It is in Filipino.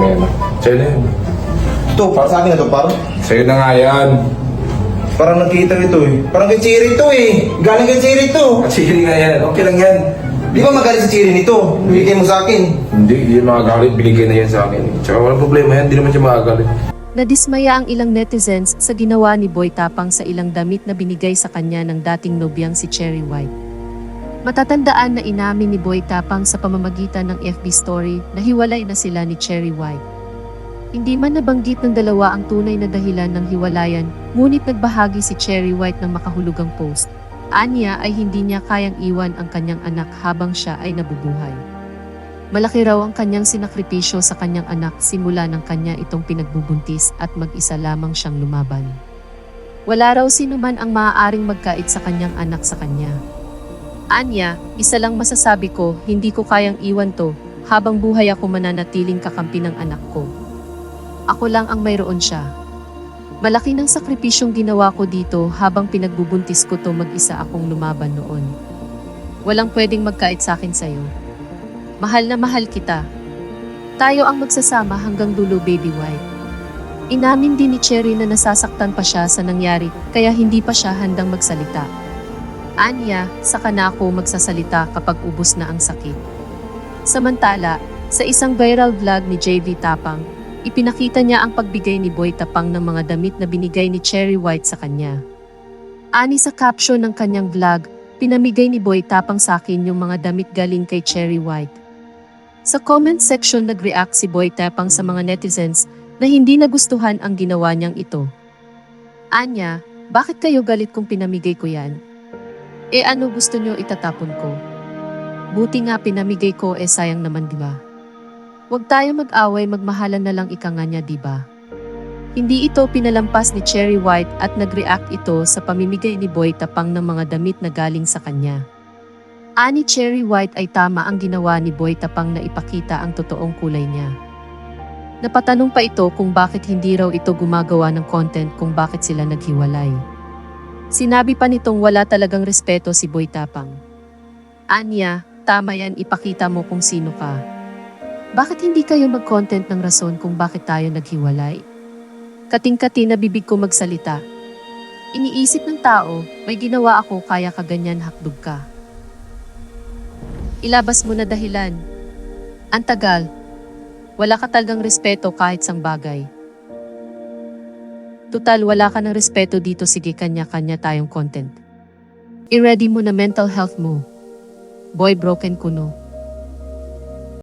ah. Sa'yo na yan. Ito, para sa akin na to, par. Sa'yo na nga yan. Parang nakita ito eh. Parang kay Cherry ito eh. Galing kay Cherry ito. At sige nga yan. Okay lang yan. Di ba magaling si Cherry nito? Bigay mo sa akin. Hindi, hindi yan makagalit. Binigay na yan sa akin. Tsaka walang problema yan. Hindi naman siya makagalit. Nadismaya ang ilang netizens sa ginawa ni Boy Tapang sa ilang damit na binigay sa kanya ng dating nobyang si Cherry White. Matatandaan na inamin ni Boy Tapang sa pamamagitan ng FB story na hiwalay na sila ni Cherry White. Hindi man nabanggit ng dalawa ang tunay na dahilan ng hiwalayan, ngunit nagbahagi si Cherry White ng makahulugang post. Anya ay hindi niya kayang iwan ang kanyang anak habang siya ay nabubuhay. Malaki raw ang kanyang sinakripisyo sa kanyang anak simula ng kanya itong pinagbubuntis at mag-isa lamang siyang lumaban. Wala raw sino man ang maaaring magkait sa kanyang anak sa kanya. Anya, isa lang masasabi ko, hindi ko kayang iwan to, habang buhay ako mananatiling kakampi ng anak ko. Ako lang ang mayroon siya. Malaki ng sakripisyong ginawa ko dito habang pinagbubuntis ko to mag-isa akong lumaban noon. Walang pwedeng magkait sa akin sa'yo. Mahal na mahal kita. Tayo ang magsasama hanggang dulo, baby wife. Inamin din ni Cherry na nasasaktan pa siya sa nangyari kaya hindi pa siya handang magsalita. Anya, saka na ako magsasalita kapag ubos na ang sakit. Samantala, sa isang viral vlog ni JV Tapang, ipinakita niya ang pagbigay ni Boy Tapang ng mga damit na binigay ni Cherry White sa kanya. Ani sa caption ng kanyang vlog, pinamigay ni Boy Tapang sa akin yung mga damit galing kay Cherry White. Sa comment section nag-react si Boy Tapang sa mga netizens na hindi nagustuhan ang ginawa niyang ito. Anya, bakit kayo galit kung pinamigay ko yan? E ano gusto niyo itatapon ko? Buti nga pinamigay ko eh sayang naman di ba? Huwag tayo mag-away magmahalan na lang ika nga niya di ba? Hindi ito pinalampas ni Cherry White at nag-react ito sa pamimigay ni Boy Tapang ng mga damit na galing sa kanya. Ani Cherry White ay tama ang ginawa ni Boy Tapang na ipakita ang totoong kulay niya. Napatanong pa ito kung bakit hindi raw ito gumagawa ng content kung bakit sila naghiwalay. Sinabi pa nitong wala talagang respeto si Boy Tapang. Anya, tama yan ipakita mo kung sino ka. Bakit hindi kayo mag-content ng rason kung bakit tayo naghiwalay? Kating-kati na bibig ko magsalita. Iniisip ng tao, may ginawa ako kaya kaganyan hakdog ka. Ilabas mo na dahilan. Ang tagal. Wala ka talagang respeto kahit sang bagay. Tutal wala ka ng respeto dito sige kanya-kanya tayong content. I-ready mo na mental health mo. Boy broken kuno.